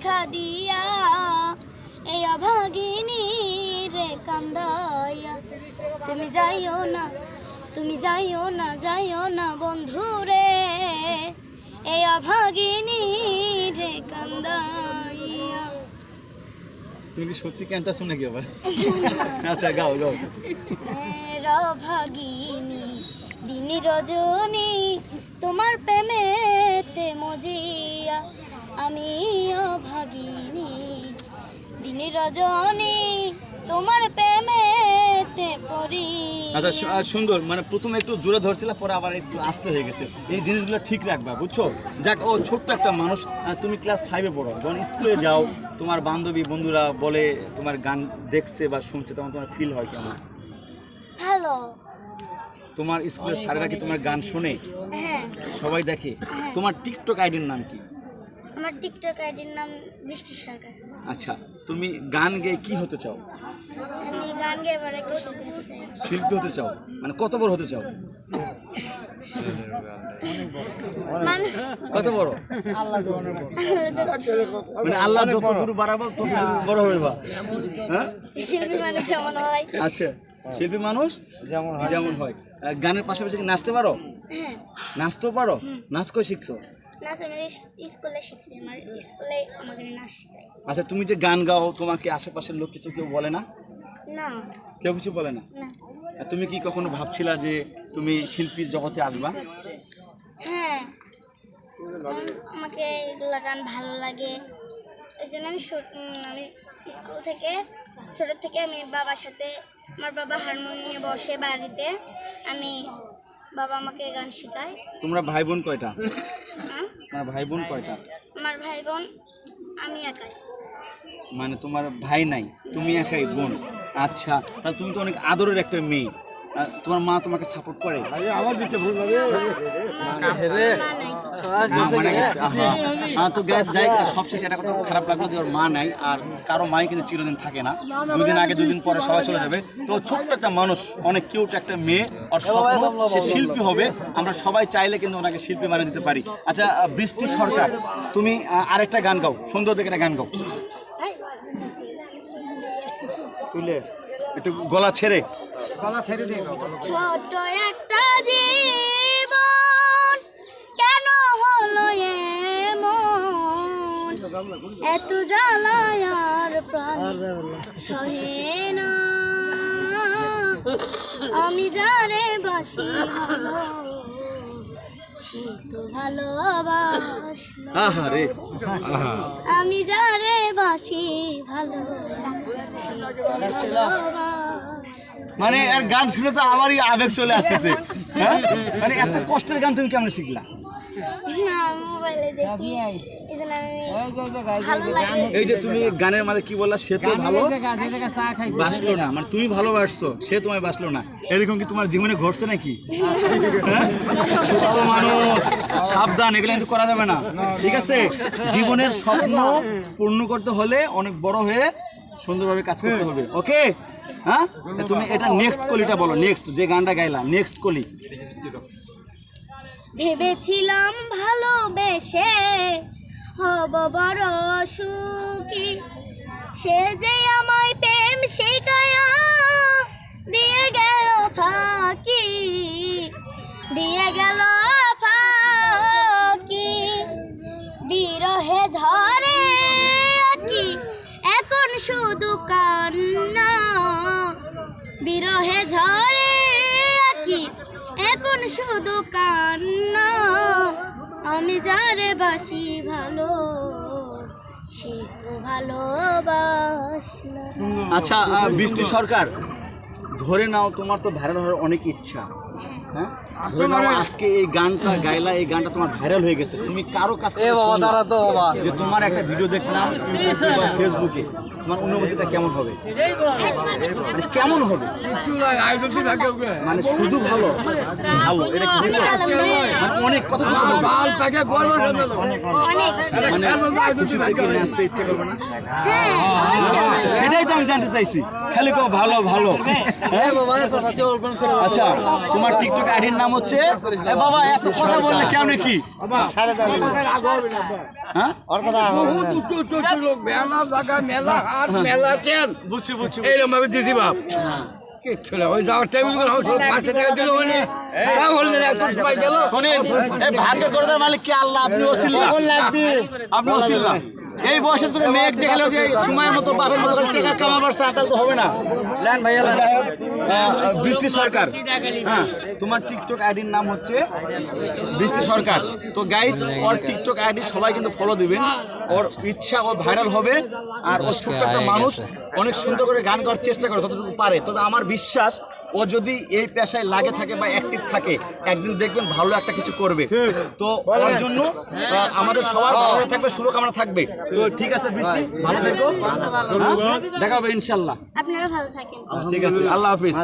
দেখা দিয়া এই অভাগিনী রে কান্দাইয়া। তুমি যাইও না তুমি যাইও না যাইও না বন্ধু রে এই অভাগিনী রে কান্দাইয়া। তুমি সত্যি ক্যান্টার শুনে কি আবার আচ্ছা গাও গাও। রভাগিনী দিন রজনী তোমার প্রেমেতে মজিয়া আমি অভাগিনী দিন রজনী তোমার প্রেমেতে পড়ি আচ্ছা সুন্দর মানে প্রথমে একটু জোরে ধরছিল পরে আবার একটু আস্তে হয়ে গেছে। এই জিনিসগুলো ঠিক রাখবা বুঝছ? যাক ও ছোট্ট একটা মানুষ তুমি ক্লাস ফাইভে পড়ো। যখন স্কুলে যাও তোমার বান্ধবী বন্ধুরা বলে তোমার গান দেখছে বা শুনছে তখন তোমার ফিল হয় কেমন? ভালো। তোমার স্কুলের স্যারেরা কি তোমার গান শুনে? হ্যাঁ। সবাই দেখে। তোমার টিকটক আইডির নাম কি? আমার টিকটক আইডির নাম বৃষ্টি সরকার আচ্ছা তুমি গান গেয়ে কি হতে চাও? আমি গান গেয়ে এবার একটা শিল্পী হতে চাই। শিল্পী হতে চাও? মানে কত বড় হতে চাও? মানে কত বড়? মানে আল্লাহ যত দূর বাড়াবো তত দূর বড় হবে বা হ্যাঁ? শিল্পী মানে যেমন হয়। আচ্ছা। শিল্পী মানুষ যেমন যেমন হয়। গানের পাশাপাশি কি নাচতে পারো? হ্যাঁ। নাচতেও পারো? নাচ করে শিখছো? আচ্ছা তুমি যে গান গাও তোমাকে আশেপাশের লোক কিছু কেউ বলে না? না। কেউ কিছু বলে না? না। তুমি কি কখনো ভাবছিলা যে তুমি শিল্পীর জগতে আসবা? হ্যাঁ। আমাকে এগুলা গান ভালো লাগে। এই জন্য আমি আমি স্কুল থেকে ছোট থেকে আমি বাবার সাথে আমার বাবা হারমোনিয়ামে বসে বাড়িতে আমি বাবা আমাকে গান শেখায় তোমরা ভাই বোন কয়টা হ্যাঁ? তোমার ভাই বোন কয়টা আমার ভাই বোন আমি একাই মানে তোমার ভাই নাই তুমি একাই বোন আচ্ছা তাহলে তুমি তো অনেক আদরের একটা মেয়ে তোমার মা তোমাকে সাপোর্ট করে মা নাই তো মা মারা গেছে, আহা। আহ, তো গ্যাস যাই সবশেষে এটা কথা খারাপ লাগল যে ওর মা নাই আর কারও মাই কিন্তু চিরদিন থাকে না। দুদিন আগে দুদিন পরে সবাই চলে যাবে। তো ছোট্ট একটা মানুষ অনেক কিউট একটা মেয়ে আর স্বপ্ন সে শিল্পী হবে। আমরা সবাই চাইলে কিন্তু ওনাকে শিল্পী বানিয়ে দিতে পারি। আচ্ছা বৃষ্টি সরকার তুমি আরেকটা গান গাও সুন্দর দেখে একটা গান গাও। তুলে। একটু গলা ছেড়ে। ছোট একটা জীবন এত জ্বালায় আর প্রাণে সহে না। আমি যারে বাসি ভালো সে তো রে। আমি যারে বাসি ভালো সে তো ভালোবাসলো। মানে আর গান শুনে তো আমারই আবেগ চলে আসতেছে। হ্যাঁ? মানে এত কষ্টের গান তুমি কেমন শিখলা? না মোবাইলে দেখি। এই যে তুমি গানের মাঝে কি বললা সে তো ভালো? বাসলো না মানে তুমি ভালোবাসছো সে তোমায় বাসলো না। এরকম কি তোমার জীবনে ঘটছে নাকি? হ্যাঁ? মানুষ সাবধান এগুলো কিন্তু করা যাবে না। ঠিক আছে? জীবনের স্বপ্ন পূর্ণ করতে হলে অনেক বড় হয়ে সুন্দরভাবে কাজ করতে হবে। ওকে? হ্যাঁ? তুমি এটা নেক্সট কলিটা বলো নেক্সট যে গানটা গাইলা নেক্সট কলি। ভেবেছিলাম ভালোবেসে হব বড় সুখী। সে যে আমায় প্রেম শেখায়া দিয়ে গেল ফাঁকি। দিয়ে গেল ফাঁকি। বিরহে ঝরে কি এখন শুধু কান্না। বিরহে ঝরে এখন শুধু কান্না। আমি যারে বাসি ভালো, সে তো ভালোবাস আচ্ছা বৃষ্টি সরকার, ধরে নাও তোমার তো ভাইরাল ধরার অনেক ইচ্ছা। হ্যাঁ? ধরে নাও আজকে এই গানটা গাইলা এই গানটা তোমার ভাইরাল হয়ে গেছে। তুমি কারও কাছ যে তোমার একটা ভিডিও দেখলাম ফেসবুকে তোমার অনুভূতিটা কেমন হবে? কেমন হবে? মানে শুধু ভালো? ভালো এটা কি বলব? অনেক কত অনেক খুশি থেকে নাচতে ইচ্ছে করবে না? অবশ্যই। সেটাই তো আমি জানতে চাইছি। খালি ভালো ভালো? আচ্ছা তোমার টিকটক আইডির নাম হচ্ছে এ বাবা এত কথা বললে কেমন কি? হ্যাঁ? মেলা জায়গা মেলা হাট মেলা ট্রেন বুঝছি বুঝছি এইরকম ভাবে দিদি বাপ। মানে। আপনি ওসিল না আপনি এই বয়সে তোকে মেঘ দেখাল যে সময়ের মতো বাপের মতো করে টাকা কামাবার সাঁতাল তো হবে না। ল্যান্ড ভাইয়া আহ, বৃষ্টি সরকার। হ্যাঁ তোমার টিকটক আইডির নাম হচ্ছে বৃষ্টি সরকার। তো গাইজ ওর টিকটক আইডি সবাই কিন্তু ফলো দিবেন। ওর ইচ্ছা ও ভাইরাল হবে। আর ওর ছোট্ট একটা মানুষ অনেক সুন্দর করে গান করার চেষ্টা করে যতটুকু পারে। তবে আমার বিশ্বাস ও যদি এই পেশায় লাগে থাকে বা অ্যাক্টিভ থাকে একদিন দেখবেন ভালো একটা কিছু করবে। তো ওর জন্য আহ, আমাদের সবার ভালো থাকবে শুভকামনা থাকবে। তো ঠিক আছে বৃষ্টি ভালো থেকো। হ্যাঁ? দেখা হবে ইনশাল্লাহ। আপনারা ভালো থাকেন। ঠিক আছে আল্লাহ হাফিজ।